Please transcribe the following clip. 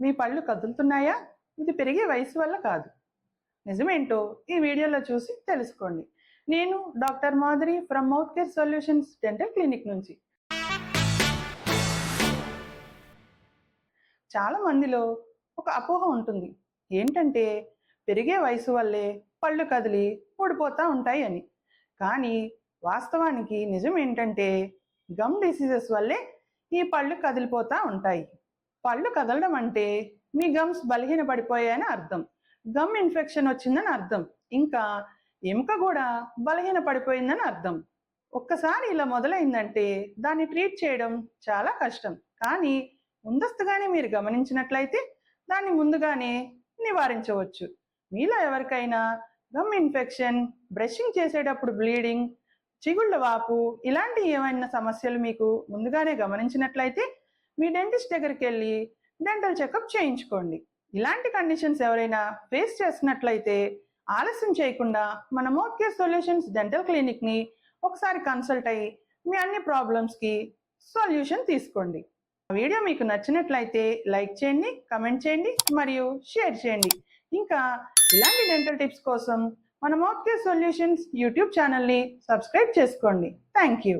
మీ పళ్ళు కదులుతున్నాయా? ఇది పెరిగే వయసు వల్ల కాదు. నిజమేంటో ఈ వీడియోలో చూసి తెలుసుకోండి. నేను doctor Madhuri from mouth care solutions dental clinic నుంచి. చాలా మందిలో ఒక అపోహ ఉంటుంది. ఏంటంటే పెరిగే వయసు వల్లే పళ్ళు కదిలి ఊడిపోతూ ఉంటాయి అని. కానీ వాస్తవానికి నిజం ఏంటంటే గమ్ డిసీజెస్ వల్లే ఈ పళ్ళు కదిలిపోతూ ఉంటాయి. పళ్ళు కదలడం అంటే మీ గమ్స్ బలహీన పడిపోయాయని అర్థం. గమ్ ఇన్ఫెక్షన్ వచ్చిందని అర్థం. ఇంకా ఎముక కూడా బలహీన పడిపోయిందని అర్థం. ఒక్కసారి ఇలా మొదలైందంటే దాన్ని ట్రీట్ చేయడం చాలా కష్టం. కానీ ముందస్తుగానే మీరు గమనించినట్లయితే దాన్ని ముందుగానే నివారించవచ్చు. మీలో ఎవరికైనా గమ్ ఇన్ఫెక్షన్ బ్రషింగ్ చేసేటప్పుడు బ్లీడింగ్ చిగుళ్ళ వాపు ఇలాంటి ఏమైనా సమస్యలు మీకు ముందుగానే గమనించినట్లయితే మీ డెంటిస్ట్ దగ్గరికి వెళ్ళి డెంటల్ చెకప్ చేయించుకోండి. ఇలాంటి కండిషన్స్ ఎవరైనా ఫేస్ చేస్తున్నట్లయితే ఆలస్యం చేయకుండా మన మోర్కే కేర్ సొల్యూషన్స్ డెంటల్ క్లినిక్ని ఒకసారి కన్సల్ట్ అయ్యి మీ అన్ని ప్రాబ్లమ్స్కి సొల్యూషన్ తీసుకోండి. వీడియో మీకు నచ్చినట్లయితే లైక్ చేయండి కమెంట్ చేయండి మరియు షేర్ చేయండి. ఇంకా ఇలాంటి డెంటల్ టిప్స్ కోసం మన మోర్కే కేర్ సొల్యూషన్స్ యూట్యూబ్ ఛానల్ని సబ్స్క్రైబ్ చేసుకోండి. Thank you